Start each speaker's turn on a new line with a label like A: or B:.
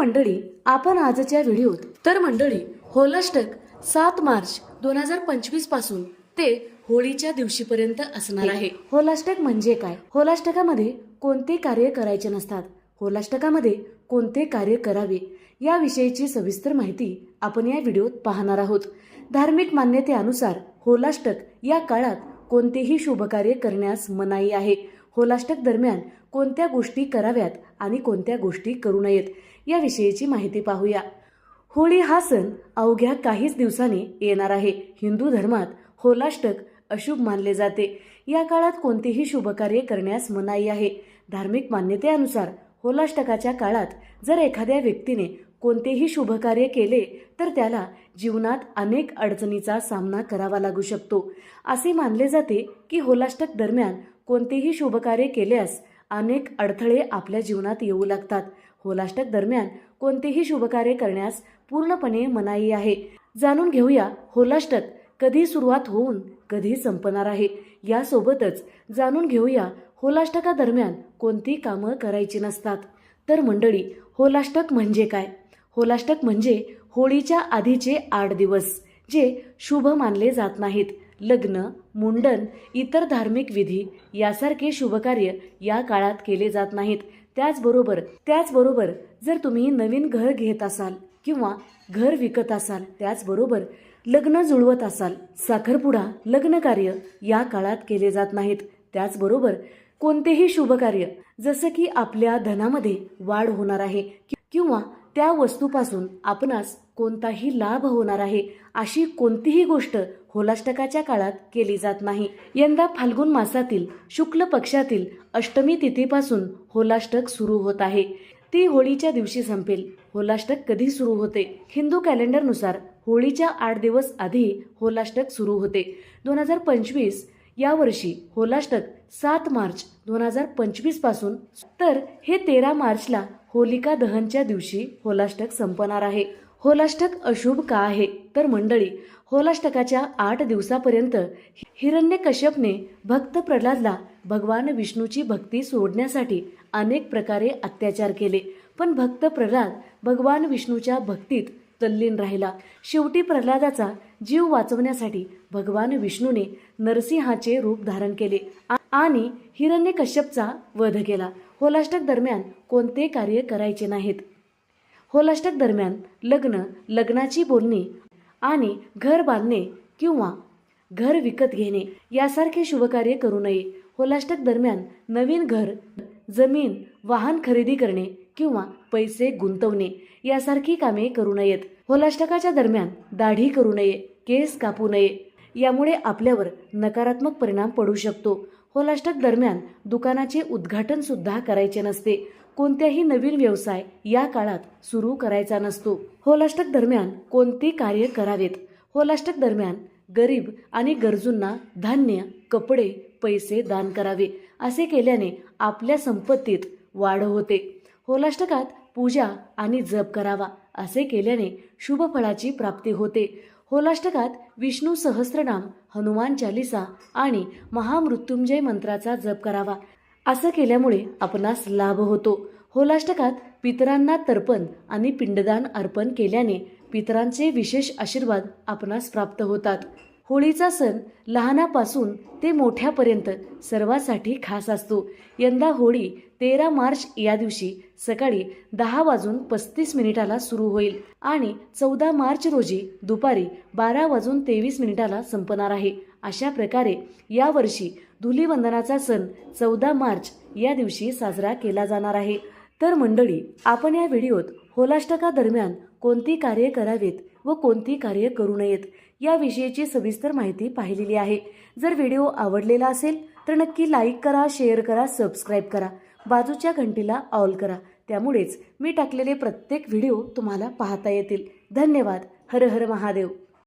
A: मंडळी आपण आजच्या व्हिडिओत तर मंडळी होलाष्टक सात मार्च दोन हजार पंचवीसपासून ते होळीच्या दिवशीपर्यंत असणार आहे. होलाष्टक म्हणजे काय? होलाष्टकामध्ये कोणते कार्य करायचे नसतात? होलाष्टकामध्ये कोणते कार्य करावे? याविषयीची सविस्तर माहिती आपण या व्हिडिओत पाहणार आहोत. धार्मिक मान्यतेनुसार होलाष्टक या काळात कोणतेही शुभकार्य करण्यास मनाई आहे. होलाष्टक दरम्यान कोणत्या गोष्टी कराव्यात आणि कोणत्या गोष्टी करू नयेत याविषयीची माहिती पाहूया. होळी हा सण अवघ्या काहीच दिवसांनी येणार आहे. हिंदू धर्मात होलाष्टक अशुभ मानले जाते. या काळात कोणतेही शुभकार्य करण्यास मनाई आहे. धार्मिक मान्यतेनुसार होलाष्टकाच्या काळात जर एखाद्या व्यक्तीने कोणतेही शुभकार्य केले तर त्याला जीवनात अनेक अडचणीचा सामना करावा लागू शकतो. असे मानले जाते की होलाष्टक दरम्यान कोणतेही शुभकार्य केल्यास अनेक अडथळे आपल्या जीवनात येऊ लागतात. होलाष्टक दरम्यान कोणतेही शुभकार्य करण्यास पूर्णपणे मनाई आहे. जाणून घेऊया होलाष्टक कधी सुरुवात होऊन कधी संपणार आहे. यासोबतच जाणून घेऊया होलाष्टकादरम्यान कोणती कामं करायची नसतात. तर मंडळी होलाष्टक म्हणजे काय? होलाष्टक म्हणजे होळीच्या आधीचे आठ दिवस जे शुभ मानले जात नाहीत. लग्न मुंडन इतर धार्मिक विधी यासारखे शुभकार्य या काळात केले जात नाहीत. त्याचबरोबर त्याचबरोबर जर तुम्ही नवीन घर घेत असाल किंवा घर विकत असाल त्याचबरोबर लग्न जुळवत असाल साखरपुडा लग्नकार्य या काळात केले जात नाहीत. त्याचबरोबर कोणतेही शुभकार्य जसं की आपल्या धनामध्ये वाढ होणार आहे किंवा त्या वस्तूपासून आपणास कोणताही लाभ होणार आहे अशी कोणतीही गोष्ट होलाष्टकाच्या काळात केली जात नाही. यंदा फाल्गुन मासातील शुक्ल पक्षातील अष्टमी तिथीपासून होलाष्टक सुरू होत आहे. ती होळीच्या दिवशी संपेल. होलाष्टक कधी सुरू होते? हिंदू कॅलेंडरनुसार होळीच्या आठ दिवस आधी होलाष्टक सुरू होते. दोन हजार पंचवीस यावर्षी होलाष्टक सात मार्च दोन हजार पंचवीसपासून तर हे तेरा मार्चला होलिका दहनच्या दिवशी होलाष्टक संपणार आहे. होलाष्टक अशुभ का आहे? तर मंडळी होलाष्टकाच्या आठ दिवसापर्यंत हिरण्य कश्यपने भक्त प्रल्हादला भगवान विष्णूची भक्ती सोडण्यासाठी अनेक प्रकारे अत्याचार केले. पण भक्त प्रल्हाद भगवान विष्णूच्या भक्तीत तल्लीन राहिला. शेवटी प्रल्हादाचा जीव वाचवण्यासाठी भगवान विष्णूने नरसिंहाचे रूप धारण केले आणि हिरण्य कश्यपचा वध केला. होलाष्टक दरम्यान कोणते कार्य करायचे नाहीत? होलाष्टक दरम्यान लग्न लग्नाची बोलणी आणि घर बांधणे किंवा घर विकत घेणे यासारखे शुभकार्य करू नये. होलाष्टक दरम्यान नवीन घर जमीन वाहन खरेदी करणे किंवा पैसे गुंतवणे यासारखी कामे करू नयेत. होलाष्टकाच्या दरम्यान दाढी करू नये केस कापू नये. यामुळे आपल्यावर नकारात्मक परिणाम पडू शकतो. होलाष्टक दरम्यान दुकानाचे उद्घाटन सुद्धा करायचे नसते. कोणत्याही नवीन व्यवसाय या काळात सुरू करायचा नसतो. होलाष्टक दरम्यान कोणते कार्य करावेत? होलाष्टक दरम्यान गरीब आणि गरजूंना धान्य कपडे पैसे दान करावे असे केल्याने आपल्या संपत्तीत वाढ होते. होलाष्टकात पूजा आणि जप करावा असे केल्याने शुभ फळाची प्राप्ती होते. होलाष्टकात विष्णू सहस्रनाम हनुमान चालिसा आणि महामृत्युंजय मंत्राचा जप करावा. असं केल्यामुळे आपणास लाभ होतो. होलाष्टकात पितरांना तर्पण आणि पिंडदान अर्पण केल्याने पितरांचे विशेष आशीर्वाद आपणास प्राप्त होतात. होळीचा सण लहानापासून ते मोठ्यापर्यंत सर्वांसाठी खास असतो. यंदा होळी तेरा मार्च या दिवशी सकाळी दहा वाजून पस्तीस मिनिटाला सुरू होईल आणि चौदा मार्च रोजी दुपारी बारा वाजून तेवीस मिनिटाला संपणार आहे. अशा प्रकारे यावर्षी धुलीवंदनाचा सण चौदा मार्च या दिवशी साजरा केला जाणार आहे. तर मंडळी आपण या व्हिडिओत होलाष्टका दरम्यान कोणती कार्य करावेत व कोणती कार्य करू नयेत याविषयीची सविस्तर माहिती पाहिलेली आहे. जर व्हिडिओ आवडलेला असेल तर नक्की लाईक करा शेअर करा सबस्क्राईब करा. बाजूच्या घंटीला ऑल करा. त्यामुळेच मी टाकलेले प्रत्येक व्हिडिओ तुम्हाला पाहता येतील. धन्यवाद. हर हर महादेव.